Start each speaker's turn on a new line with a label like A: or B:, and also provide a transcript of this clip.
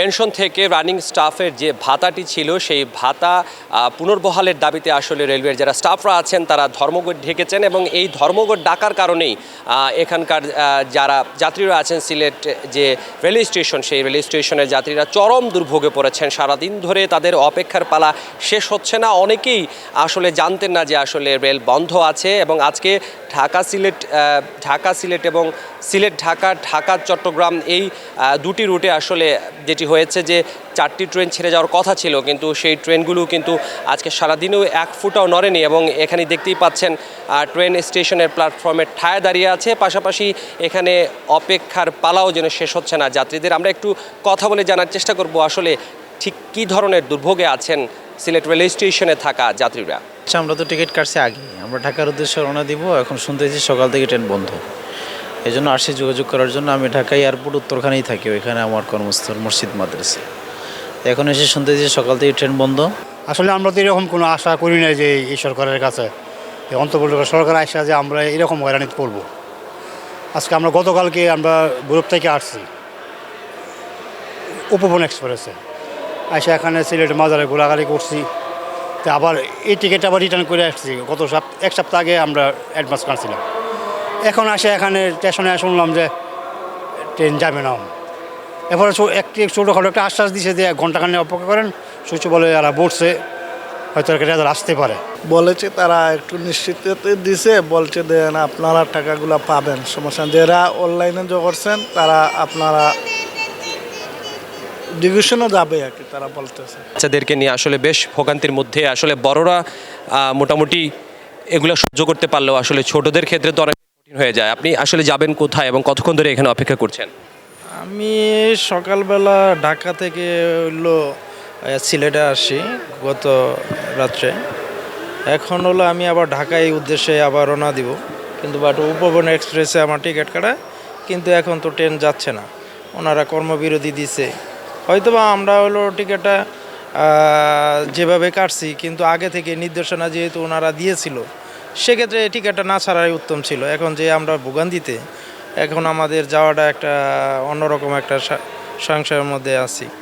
A: Pension থেকে running স্টাফের যে ভাতাটি ছিল, সেই ভাতা পুনর্বহালের দাবিতে আসলে রেলওয়ের যারা স্টাফরা আছেন, তারা ধর্মঘট ঢেকেছেন এবং এই ধর্মঘট ডাকার কারণেই এখানকার যারা যাত্রীরা আছেন, সিলেট যে রেল স্টেশন, সেই রেল স্টেশনের যাত্রীরা চরম দুর্ভোগে পড়েছেন। সারাদিন ধরে তাদের অপেক্ষার পালা শেষ হচ্ছে না। অনেকেই আসলে জানতেন না যে আসলে রেল বন্ধ আছে এবং আজকে ঢাকা সিলেট ঢাকা সিলেট এবং সিলেট, ঢাকা ঢাকা, চট্টগ্রাম এই দুটি রুটে আসলে যেটি হয়েছে যে চারটি ট্রেন ছেড়ে যাওয়ার কথা ছিল, কিন্তু সেই ট্রেনগুলো কিন্তু আজকে সারাদিনেও এক ফুটাও নড়েনি এবং এখানে দেখতেই পাচ্ছেন ট্রেন স্টেশনের প্ল্যাটফর্মে ঠায় দাঁড়িয়ে আছে। পাশাপাশি এখানে অপেক্ষার পালাও যেন শেষ হচ্ছে না। যাত্রীদের আমরা একটু কথা বলে জানার চেষ্টা করব আসলে ঠিক কী ধরনের দুর্ভোগে আছেন সিলেট রেলওয়ে স্টেশনে থাকা যাত্রীরা।
B: আচ্ছা আমরা তো টিকিট কাটছি আগে আমরা ঢাকার উদ্দেশ্যে রওনা দিব, এখন শুনতেছি সকাল থেকে ট্রেন বন্ধ। এই জন্য আসছি যোগাযোগ করার জন্য। আমি ঢাকা এয়ারপোর্ট উত্তরখানেই থাকি, ওইখানে আমার কর্মস্থল মসজিদ মাদ্রাসা। এখন এসে শুনতেছি সকাল থেকে ট্রেন বন্ধ।
C: আসলে আমরা তো এরকম কোনো আশা করি না যে এই সরকারের কাছে। অন্তর্বর্তী সরকার আসা যে আমরা এরকম হয়রানিত করব। আজকে আমরা গতকালকে আমরা গ্রুপ থেকে আসছি। উপবন এক্সপ্রেসে। আসে এখানে সিলেট মাজারে ঘোরাঘুরি করছি। তো আবার এই টিকিট আবার রিটার্ন করে আসছি। গত সপ্তাহ এক সপ্তাহ আগে আমরা অ্যাডভান্স কাটছিলাম এখন আসে এখানে স্টেশনে শুনলাম যে ট্রেন যাবে না। এরপরে একটি ছোটোখাটো একটা আশ্বাস দিছে যে এক ঘন্টাখানে অপেক্ষা করেন। সূর্য বলে যারা বসছে। হয়তো একটা আসতে পারে।
D: বলেছে তারা একটু নিশ্চিত দিছে। বলছে দেন আপনারা টাকাগুলো পাবেন। সমস্যা যারা অনলাইনে করছেন, তারা আপনারা ডিভিশনও যাবে আর কি তারা বলতেছে।
A: বাচ্চাদেরকে নিয়ে আসলে বেশ ভোগান্তির মধ্যে আসলে বড়রা মোটামুটি এগুলো সহ্য করতে পারলেও আসলে ছোটদের ক্ষেত্রে তো অনেক কঠিন হয়ে যায়। আপনি আসলে যাবেন কোথায় এবং কতক্ষণ ধরে এখানে অপেক্ষা করছেন?
B: আমি সকালবেলা ঢাকা থেকে হলো সিলেটে আসি গত রাত্রে। এখন হলো আমি আবার ঢাকায় উদ্দেশ্যে আবার রওনা দিব। কিন্তু বাট উপবন এক্সপ্রেসে আমার টিকিট কাটা কিন্তু এখন তো ট্রেন যাচ্ছে না। ওনারা কর্মবিরতি দিছে। হয়তোবা আমরা হলো টিকিটটা যেভাবে কাটছি, কিন্তু আগে থেকে নির্দেশনা যেহেতু ওনারা দিয়েছিল, সেক্ষেত্রে টিকিটটা না ছাড়াই উত্তম ছিল। এখন যে আমরা ভোগান্তিতে, এখন আমাদের যাওয়াটা একটা অন্যরকম একটা সংসারের মধ্যে আছি।